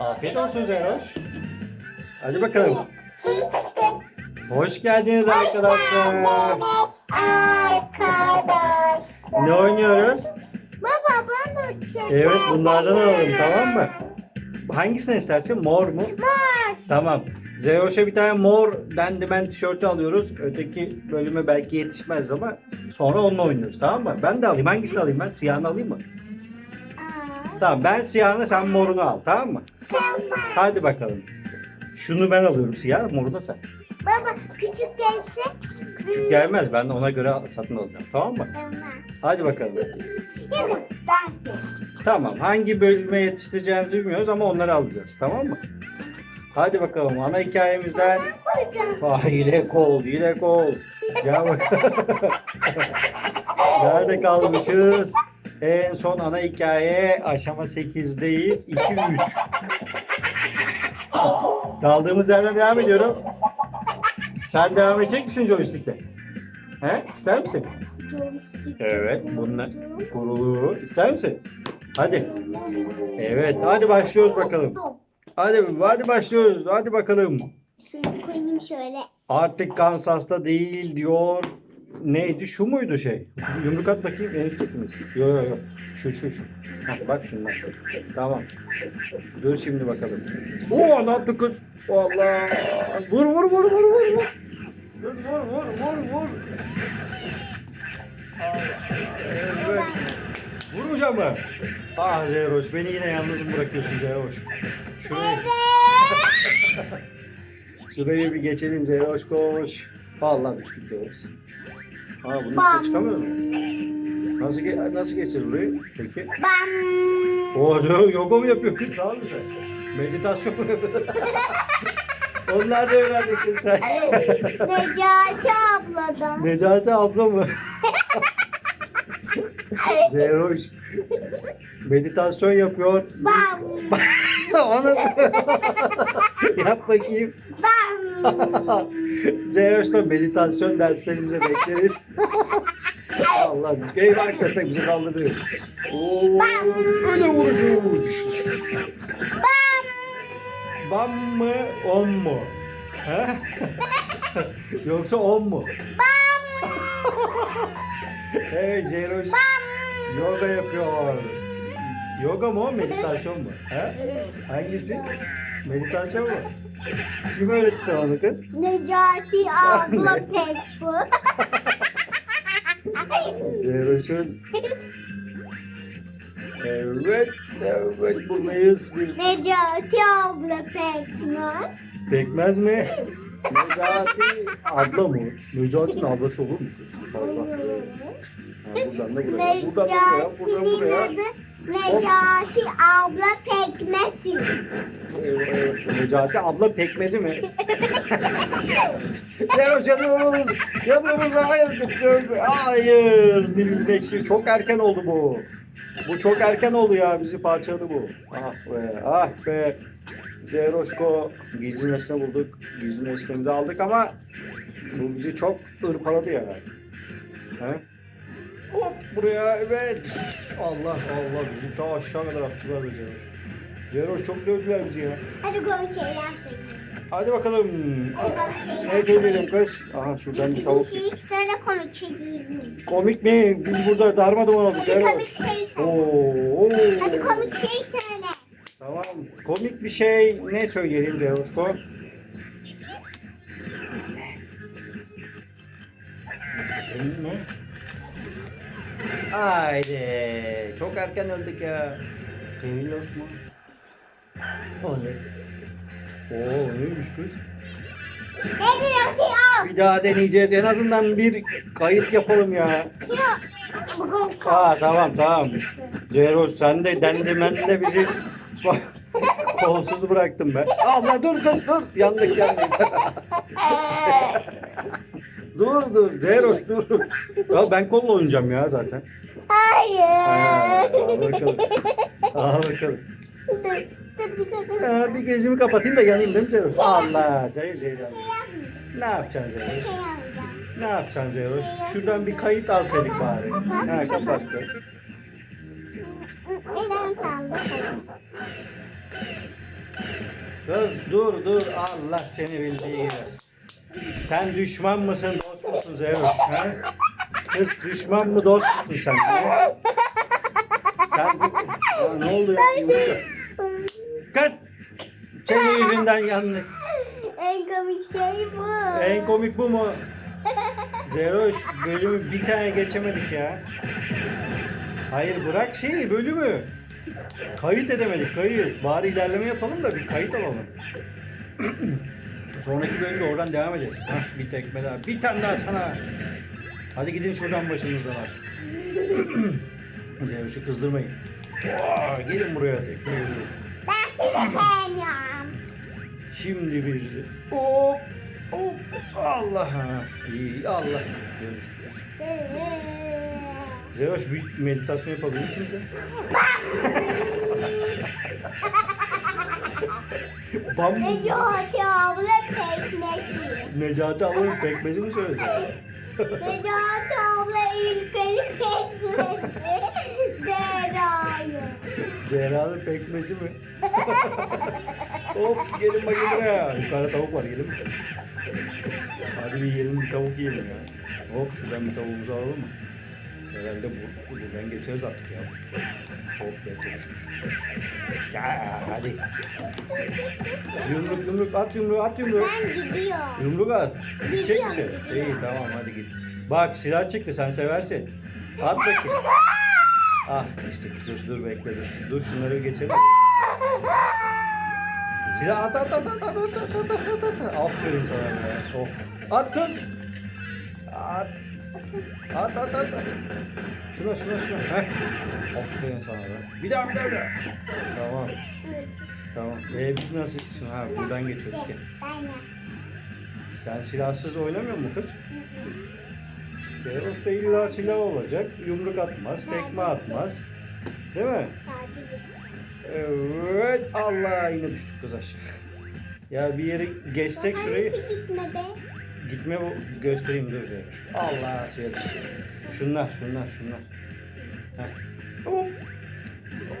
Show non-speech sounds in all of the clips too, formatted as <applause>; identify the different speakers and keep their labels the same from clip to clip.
Speaker 1: Afiyet olsun Zeroş. Hadi bakalım. Hoş geldiniz arkadaşlar.
Speaker 2: Arkadaş.
Speaker 1: Ne oynuyoruz?
Speaker 2: Baba bana şey.
Speaker 1: Evet bunlardan alalım tamam mı? Hangisini istersin? Mor mu?
Speaker 2: Var.
Speaker 1: Tamam. Zeroş'a bir tane mor dendimen tişörtü alıyoruz. Öteki bölüme belki yetişmez ama sonra onunla oynuyoruz tamam mı? Ben de alayım. Hangisini alayım ben? Siyahını alayım mı? Tamam ben siyahını sen morunu al tamam mı?
Speaker 2: Tamam.
Speaker 1: Hadi bakalım. Şunu ben alıyorum siyah, moru da sen.
Speaker 2: Baba küçük gelse.
Speaker 1: Küçük gelmez. Ben de ona göre satın alacağım. Tamam mı?
Speaker 2: Tamam.
Speaker 1: Hadi bakalım.
Speaker 2: Yine ben de.
Speaker 1: Tamam. Hangi bölüme yetiştireceğimizi bilmiyoruz ama onları alacağız. Tamam mı? Hadi bakalım. Ana hikayemizden hile kol, hile kol. Ya bak. <laughs> Nerede kalmışız? En son ana hikaye aşama 8'deyiz. 2-3. Kaldığımız yerden devam ediyorum. Sen devam edecek misin joystick'te? He? İster misin? Evet, bunlar kurulu. İster misin? Hadi. Evet, hadi başlıyoruz bakalım. Hadi, hadi başlıyoruz. Hadi bakalım.
Speaker 2: Şunu koyayım şöyle.
Speaker 1: Artık Kansas'ta değil diyor. Neydi? Şu muydu şey? Yumruk at bakayım. En üstteki mi? Yok yok yok. Şu şu şu. Ha, bak şunlar. Tamam. Dur şimdi bakalım. Oo ne yaptı kız? Allah. Vur vur vur vur vur vur. Kız vur vur vur vur. Evet. Vurmayacağım mı? Ah Zeyroş beni yine yalnız mı bırakıyorsun Zeyroş? Şuraya, <laughs> şurayı bir geçelim Zeyroş koş. Vallahi düştük Zeyroş. Ha bunun üstüne çıkamıyor mu? Nasıl, ge- nasıl geçeceğiz burayı peki?
Speaker 2: Bam.
Speaker 1: Oo yoga mı yapıyor kız? Ne yapıyorsun sen? Meditasyon mu yapıyor? <laughs> Onlar da öğrendik kız sen.
Speaker 2: Necati abladan.
Speaker 1: Necati abla mı? Zeyroş. Meditasyon yapıyor.
Speaker 2: Bam. <laughs>
Speaker 1: O nasıl? <laughs> Yap bakayım.
Speaker 2: Bam. <laughs>
Speaker 1: Zeroş'ta meditasyon derslerimize bekleriz. Allah eyvah köpek bize saldırıyor. Oo, öyle vurucu. Bam mı on mu? He? <laughs> Yoksa on mu? evet Zeroş yoga yapıyor. Yoga mı o meditasyon mu? He? Hangisi? Meditasyon mu? Kim öğretti sana onu kız?
Speaker 2: Necati abla <laughs> pek bu.
Speaker 1: Zeroş'un Evet, evet buradayız bir
Speaker 2: Necati abla pekmez.
Speaker 1: pekmez mi? Necati abla mı? Necati'nin ablası olur mu? Allah. Ha, buradan da buraya, buradan da buraya, buradan buraya.
Speaker 2: Necati abla
Speaker 1: evet. Necati abla pekmezi mi? Zeroş yanıyoruz. Yanıyoruz. Hayır. Hayır. Dilimiz ekşi. Çok erken oldu bu. Bu çok erken oldu ya. Bizi parçaladı bu. Ah be. Ah be. Zeroşko. Gizli nesne bulduk. Gizli nesnemizi aldık ama bu bizi çok ırpaladı ya. He? Hop buraya evet. Allah Allah bizi ta aşağı kadar attılar be Zeroş. Zeroş çok dövdüler bizi ya.
Speaker 2: Hadi şeyler söyle.
Speaker 1: Hadi bakalım. Ne söyleyelim kız? Aha şuradan bir tavuk.
Speaker 2: Şey tane komik şey.
Speaker 1: Komik mi? Biz burada darma duman olduk.
Speaker 2: Hadi komik şey söyle.
Speaker 1: Oo.
Speaker 2: Hadi komik şey söyle.
Speaker 1: Tamam. Komik bir şey ne söyleyelim Zeroşko? Senin ne? Haydi. Çok erken öldük ya. Sevgili Osman. Ne? Oo neymiş kız? Bir daha deneyeceğiz. En azından bir kayıt yapalım ya. Aa tamam tamam. Zeroş sen de dendimen de bizi <laughs> kolsuz bıraktın be. Abla dur kız dur. Yandık yandık. <laughs> dur dur Zeroş dur. Ya ben kolla oynayacağım ya zaten.
Speaker 2: Hayır.
Speaker 1: Ha, al bakalım. Al bakalım.
Speaker 2: Şey.
Speaker 1: Ha, bir gözümü kapatayım da yanayım değil mi Zeroş? Allah cayır cayır.
Speaker 2: Şey yapmayacağım.
Speaker 1: Ne yapacaksın
Speaker 2: Bir
Speaker 1: Zeroş?
Speaker 2: şey.
Speaker 1: Ne yapacaksın Zeroş? Şuradan bir kayıt alsaydık bari. Ha kapattı.
Speaker 2: Neden kaldı?
Speaker 1: Kız dur dur Allah seni bildiği. Sen düşman mısın musun Zeus? He? Kız düşman mı dost musun sen? He? Sen Aa, ne oldu ya? Yumurta. Kız! Senin yüzünden yandık.
Speaker 2: En komik şey bu.
Speaker 1: En komik bu mu? Zeroş bölümü bir tane geçemedik ya. Hayır bırak şeyi bölümü. Kayıt edemedik kayıt. Bari ilerleme yapalım da bir kayıt alalım. Sonraki bölümde oradan devam ederiz. Hah, bir tekme daha. Bir tane daha sana. Hadi gidin şuradan başınızdan artık. Zeroş'u kızdırmayın. Aa, gelin buraya tekme yürüyün.
Speaker 2: Ben sizi sevmiyorum.
Speaker 1: Şimdi bir hop hop Allah iyi Allah Zeroş bir meditasyon yapabilir misiniz? <laughs> <laughs> Bam
Speaker 2: Necati abla pekmezi.
Speaker 1: Necati ablanın pekmezi mi söylesem?
Speaker 2: Necati abla ilkeli pekmezi. Zerayı.
Speaker 1: Zehra'nın pekmezi mi? Hop gelin bakayım buraya. Yukarıda tavuk var gelin. Hadi bir yiyelim bir tavuk yiyelim ya. Hop şuradan bir tavuğumuzu alalım mı? Herhalde bu, buradan geçeriz artık ya. Hop ya çok şükür. Ya hadi. Yumruk yumruk at yumruğu at yumruğu.
Speaker 2: Ben gidiyorum.
Speaker 1: Yumruk at. Gidecek misin?
Speaker 2: gidiyorum.
Speaker 1: İyi tamam hadi git. Bak silah çıktı sen seversin. At bakayım. Ah işte dur dur bekle dur. Dur şunları geçelim. Silah at at at at at at at at at at. Aferin sana be. Of. At kız. At. At at at. at. Şuna şuna şuna. Heh. Aferin sana be. Bir daha bir daha bir daha. Tamam. Tamam. Ee, biz nasıl? Şimdi, ha buradan geçiyorduk ya. Sen silahsız oynamıyor mu kız? Zeros da illa silah olacak. Yumruk atmaz, tekme atmaz. Değil mi? Evet. Allah yine düştük kız aşağı. Ya bir yere geçsek şurayı.
Speaker 2: Gitme be?
Speaker 1: Gitme bu göstereyim dur. Allah suya düştü. Şunlar, şunlar, şunlar. Heh. Hop.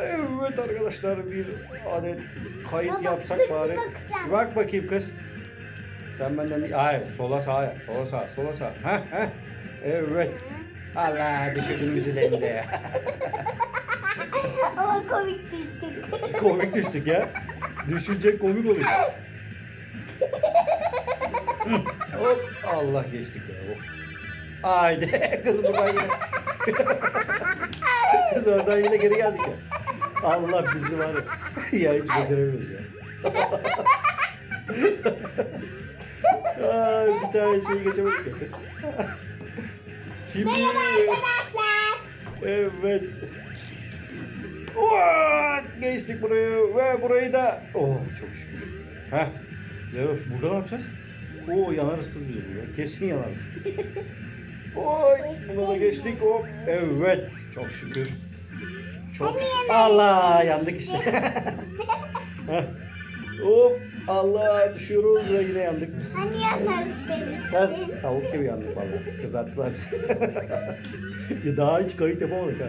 Speaker 1: Evet arkadaşlar bir adet kayıt
Speaker 2: Baba,
Speaker 1: yapsak bari.
Speaker 2: bakacağım.
Speaker 1: Bak bakayım kız. Sen benden. Hayır sola sağa yap. Sola sağa, sola sağa. Heh heh. Evet. Allah düşürdün bizi denize ya. <laughs>
Speaker 2: Ama komik düştük. <laughs>
Speaker 1: komik düştük ya. Düşünecek komik oluyor. <laughs> Hop Allah geçtik ya. Of. Haydi <laughs> kız buradan yine. kız oradan yine geri geldik ya. Allah bizi var ya. <laughs> ya hiç beceremiyoruz ya. Ay, bir tane şeyi geçemedik ya. Şimdi...
Speaker 2: Merhaba arkadaşlar.
Speaker 1: Evet. Vaa! Geçtik burayı ve burayı da... Oh çok şükür. Heh. Zeroş burada ne yapacağız? Oo yanarız kız bize burada. Kesin yanarız. <laughs> Oy bunu da geçtik. Hop. Evet. Çok şükür. Çok Allah yandık işte. <laughs> Hop. Allah düşüyoruz ve yine yandık.
Speaker 2: Hani yaparız
Speaker 1: Kız
Speaker 2: demiştin.
Speaker 1: tavuk gibi yandık vallahi. Kızarttılar bizi. <laughs> ya daha hiç kayıt yapamadık ha.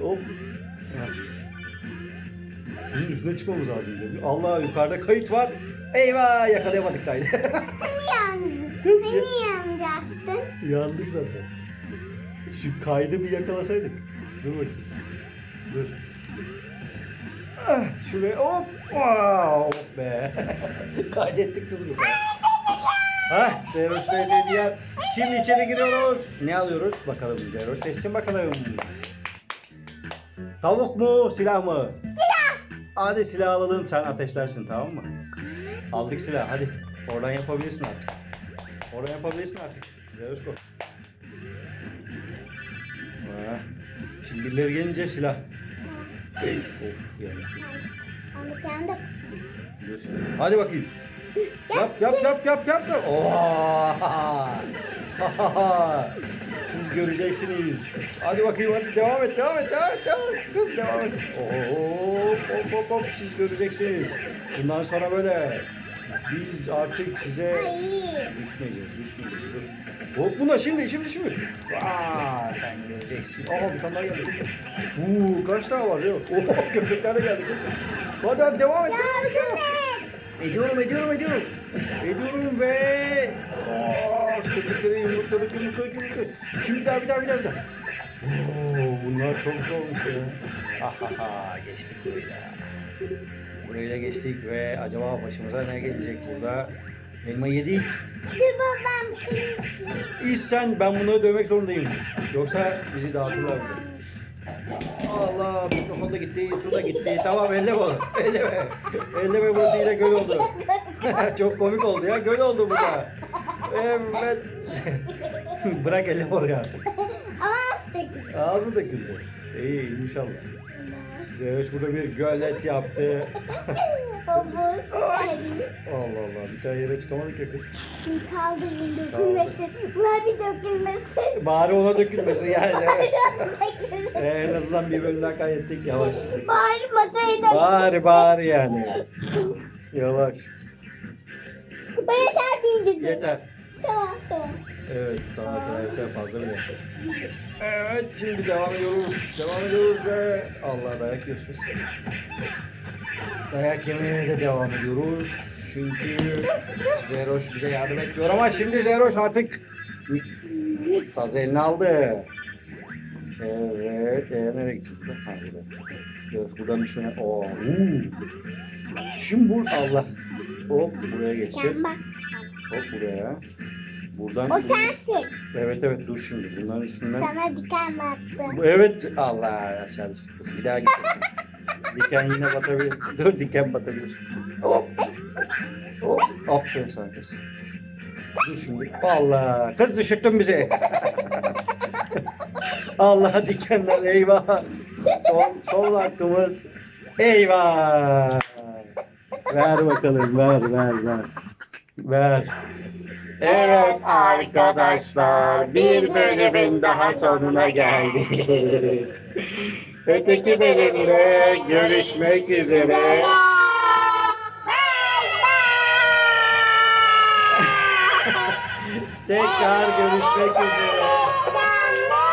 Speaker 1: Hop. Ha. Şunun üstüne çıkmamız lazım. Allah yukarıda kayıt var. Eyvah yakalayamadık kaydı.
Speaker 2: Hani yandın?
Speaker 1: Kız ya-
Speaker 2: Hani yanacaktın?
Speaker 1: Yandık zaten. Şu kaydı bir yakalasaydık. Dur bakayım. Dur. Ah, şuraya hop. Wow, hop be. <laughs> Kaydettik kız bir tane. Ha, Zero Space. Şimdi içeri giriyoruz. Ne alıyoruz? Bakalım Zero seçsin bakalım. Tavuk mu, silah mı? Silah. Hadi silah alalım sen ateşlersin tamam mı? Aldık silah hadi. Oradan yapabilirsin artık. Oradan yapabilirsin artık. Ha. Şimdi birileri gelince silah. Of yani.
Speaker 2: Kendim.
Speaker 1: Dur. Hadi bakayım. Yap yap yap yap yap. yap. <laughs> Siz göreceksiniz. Hadi bakayım hadi devam et devam et devam et devam et. Kız devam et. Hop hop hop hop siz göreceksiniz. Bundan sonra böyle. Biz artık size düşmeyeceğiz düşmeyeceğiz. Dur. Hop buna şimdi şimdi şimdi. Aa sen göreceksin. Aha bir tane daha geldi. Uuu kaç tane var yok. Oh köpekler de geldi. Hadi hadi devam et.
Speaker 2: Yardım.
Speaker 1: Ediyorum ediyorum ediyorum. Ediyorum ve... Aa, kırdıkları yumurtladık yumurtladık yumurtladık. Şimdi daha bir daha bir daha. Bir daha. Oo, bunlar çok zormuş ya. Ahaha geçtik burayı da. Burayı da geçtik ve acaba başımıza ne gelecek burada? Elma yedik.
Speaker 2: Dur babam. şunu-
Speaker 1: İhsan ben bunları dövmek zorundayım. Yoksa bizi dağıtırlar. Allah mikrofon da gitti, su da gitti. Tamam elleme onu. Elleme. Elleme burası yine göl oldu. <laughs> Çok komik oldu ya. Göl oldu burada. Evet. <laughs> Bırak elleme oraya.
Speaker 2: Ama hasta
Speaker 1: Ağzı da güldü. İyi inşallah. Zeynep burada bir gölet yaptı. <laughs> Allah Allah bir tane yere çıkamadık ya kız.
Speaker 2: Şimdi kaldırın dökülmesin. Bunlar bir dökülmesin.
Speaker 1: Bari ona dökülmesin yani. <laughs> Evet.
Speaker 2: Dökülmesin.
Speaker 1: Ee, en azından bir bölüm daha kaydettik yavaş.
Speaker 2: Bari masayı da.
Speaker 1: Bari bari yani. Yavaş.
Speaker 2: Bu yeter değildi.
Speaker 1: Yeter.
Speaker 2: Tamam tamam.
Speaker 1: Evet sana tarihte fazla bile. Evet şimdi devam ediyoruz. Devam ediyoruz ve Allah dayak yiyorsunuz. Dayak yemeye de devam ediyoruz. Çünkü Zeroş bize yardım etmiyor ama şimdi Zeroş artık saz eline aldı. Evet, e, nereye gittik? Evet, buradan bir şuna... Oo, uu. Şimdi bu Allah. Hop buraya geçeceğiz. Hop buraya. Buradan...
Speaker 2: O sensin.
Speaker 1: Evet evet dur şimdi bunların üstünden.
Speaker 2: Sana diken battı.
Speaker 1: Bu- Evet Allah aşağı düştük. Bir daha gideceksin. diken yine batabilir. <laughs> Dur diken batabilir. Hop. Hop. Aferin sana kız. Dur şimdi. Allah. Kız düşürttün bizi. <laughs> Allah dikenler eyvah. Son, son hakkımız. Eyvah. Ver bakalım ver ver ver. Ver. Evet arkadaşlar bir bölümün daha sonuna geldik. <laughs> Öteki bölümde görüşmek üzere. Tekrar görüşmek üzere.